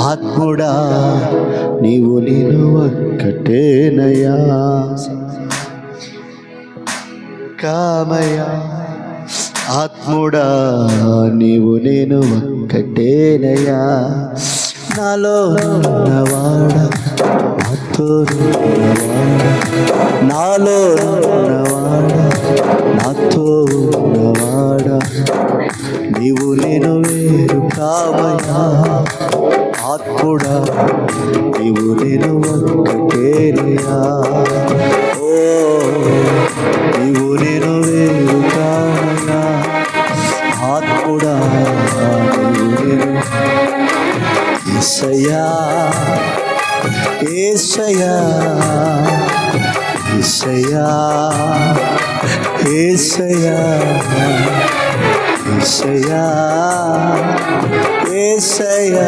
ఆత్ముడా నీవు నేను ఒక్కటేనయా కామయ్యా ఆత్ముడా నీవు నేను ఒక్కటేనయా నాలో ఉన్నవాడ నాతో ఉన్నవాడ నాలో ఉన్నవాడ నాతో ఉన్నవాడ. నీవు నేను వేరు కావయా ఆత్ముడా నీవు నేను ఒక్కటేనయ్యా ఓ నీవు నేను వేరు కావయా ఆత్ముడా నీవు నేను ఏసయ్యా ఏసయ్యా ఏసయ్యా ఏసయ్యా. ఏసయ్యా ఏసయ్యా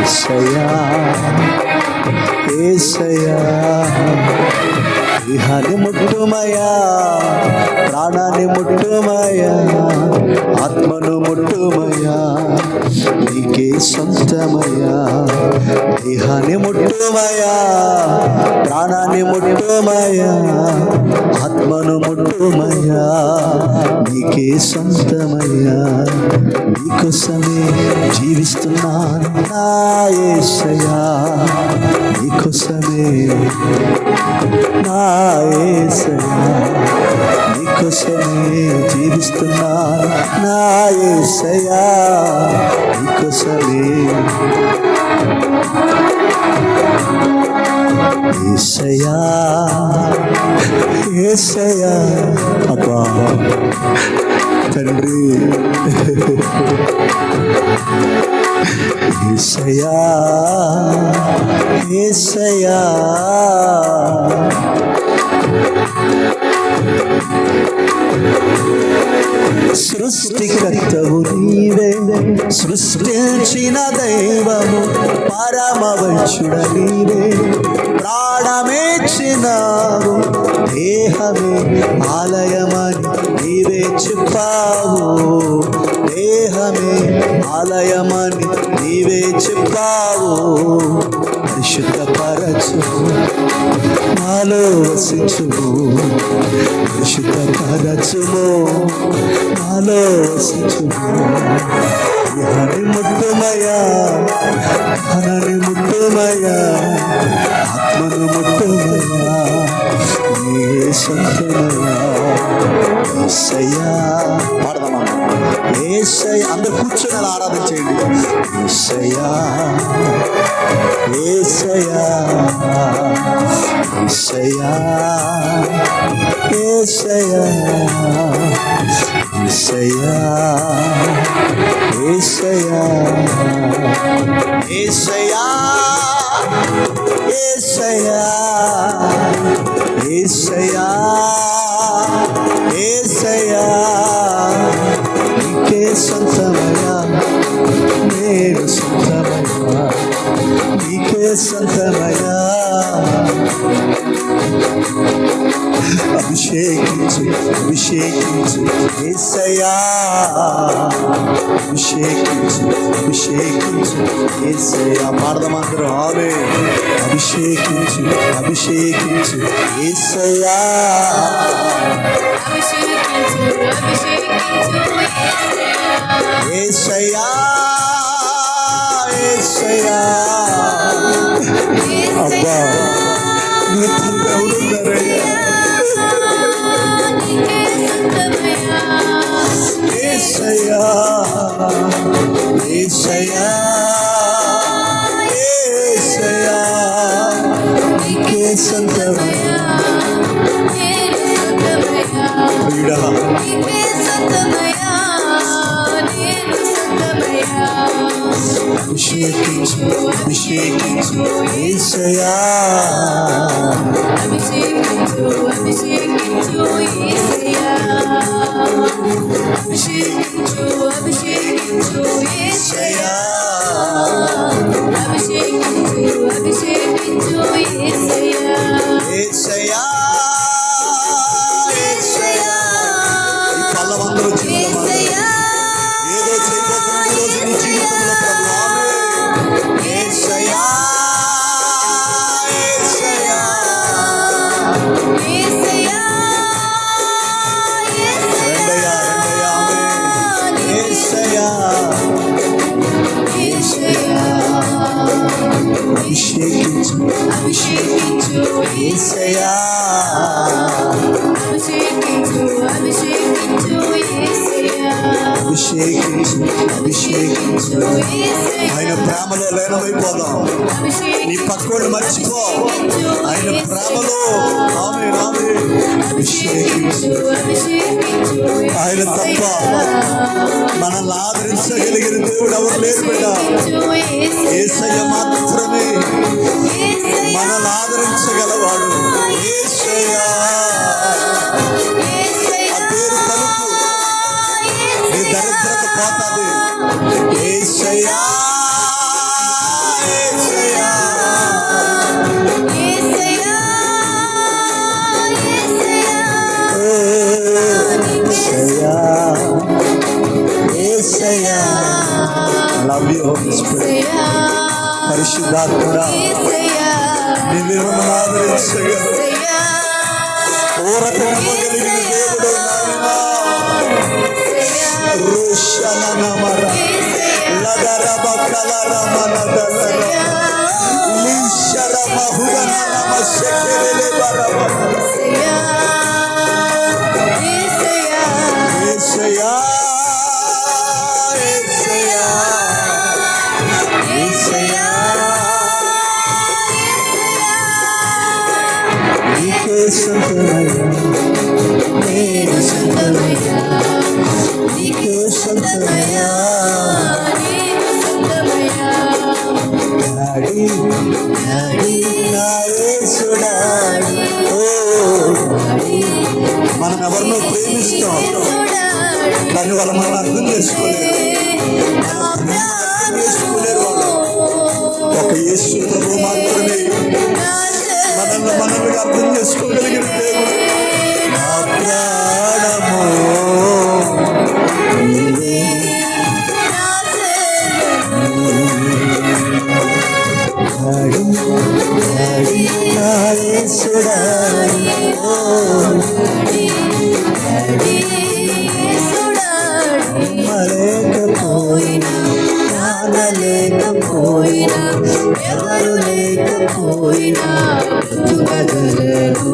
ఏసయ్యా ఏసయ్యా. ఇహాన్ని ముట్టుమయా ప్రాణాన్ని ముట్టుమయా ఆత్మను ముట్టుమయా నీకే సొంతమయా దేహాన్ని ముట్టుమయా ప్రాణాన్ని ముట్టుమయా ఆత్మను ముట్టుమయా నీకే సొంతమయ్యా నీకోసమే జీవిస్తున్నా నాయసయా నీకోసమే నాయసయా నీకోసమే జీవిస్తున్నా నాయసయా నీకోసమే ఏసయ్యా ఏసయ్యా. అబ్బా. తండ్రి. ఏసయ్యా ఏసయ్యా. సృష్టికర్తవు నీవే సృష్టించిన దైవము పరమవంశుడ నీవే. ప్రాణమేచ్చినావు దేహమే ఆలయమని నీవే చెప్పావు. దేహమే ఆలయమని నీవే చెప్పావు. పరిశుద్ధపరచు నాలో వసించుము పరిశుద్ధపరచుము నాలో వసించుము హరి ముట్టుమయా ముట్టుమయా ఏసయ్యా. పాడదామా? ఏసయ్య అందరు కూర్చొని అలా ఆరాధన చేయండి. ఏసయ్యా. ఏసయ్యా. ఏసయ్యా. ఏసయ్యా. ఏసయ్యా. ఏసయ్యా. ఏసయ్యా. ఏసయ్యా. ఏసయ్యా. ఏసయ్యా నీకే సొంతమయ్యా నేను సొంతమయ్యా నీకే సొంతమయ్యా. అభిషేకించు అభిషేకించు ఏసయా అభిషేకించు అభిషేకించు ఏసయ్యా. పాడదామందరం ఆమె. అభిషేకించు అభిషేకించు ఏసయ్యా. ఏసయా ఏసయా ఏసయా నీకే సంతమైన పీడా అభిషేకించు అభిషేకించు ఏసయ్యా అభిషేకించు అభిషేకించు యేసయ్యా అభిషేకించు అభిషేకించు యేసయ్యా be shaking too. I be shaking too. Say yeah. I be shaking too. I be shaking too. Yeah. I be shaking. అభిషేకించు ఆయన ప్రేమలో లీనమైపోదాం. నీ పక్కోళ్ళు మర్చిపో. ఆయన ప్రేమలో ఆమె ఆమె అభిషేకించు. ఆయన తప్ప మనల్ని ఆదరించగలిగిన దేవుడు ఎవరు లేరు బిడ్డ. ఏసయ్య మాత్రమే మనల్ని ఆదరించగలవాడు. ఏ పరిశుద్ధాత్మడా నిన్ను ఆదరించగలరు ఊరట నమ్మగలిగిన దేవుడు నాయనా రుషననమర లదరబ కలరమనదలర లీశరమ నీకే సొంతమయ్యా డాడీ డాడీ ఓ మనం ఎవరినో ప్రేమిస్తాం. దాని వల్ల మనం అర్థం చేసుకోలేదు నా యేసుడాడీ. ఓ, నమ్మలేకపోయినా ఎవరు లేకపోయినా బ్రతుకగలను.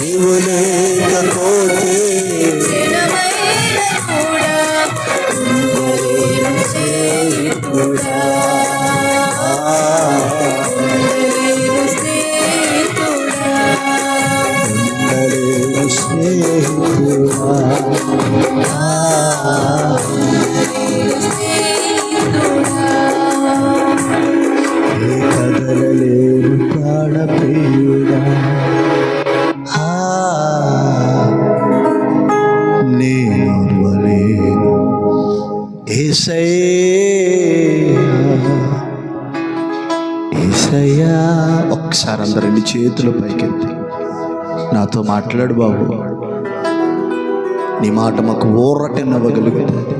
నీవు లేకపోతే ఒకసారి అందరు రెండు చేతులు పైకెత్తి. నాతో మాట్లాడు బాబు. నీ మాట మాకు ఊరటెన్నవ్వగలుగుతుంది.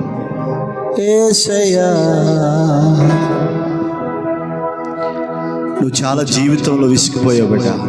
ఏసయ్యా నువ్వు చాలా జీవితంలో విసిగిపోయావు బిడ్డ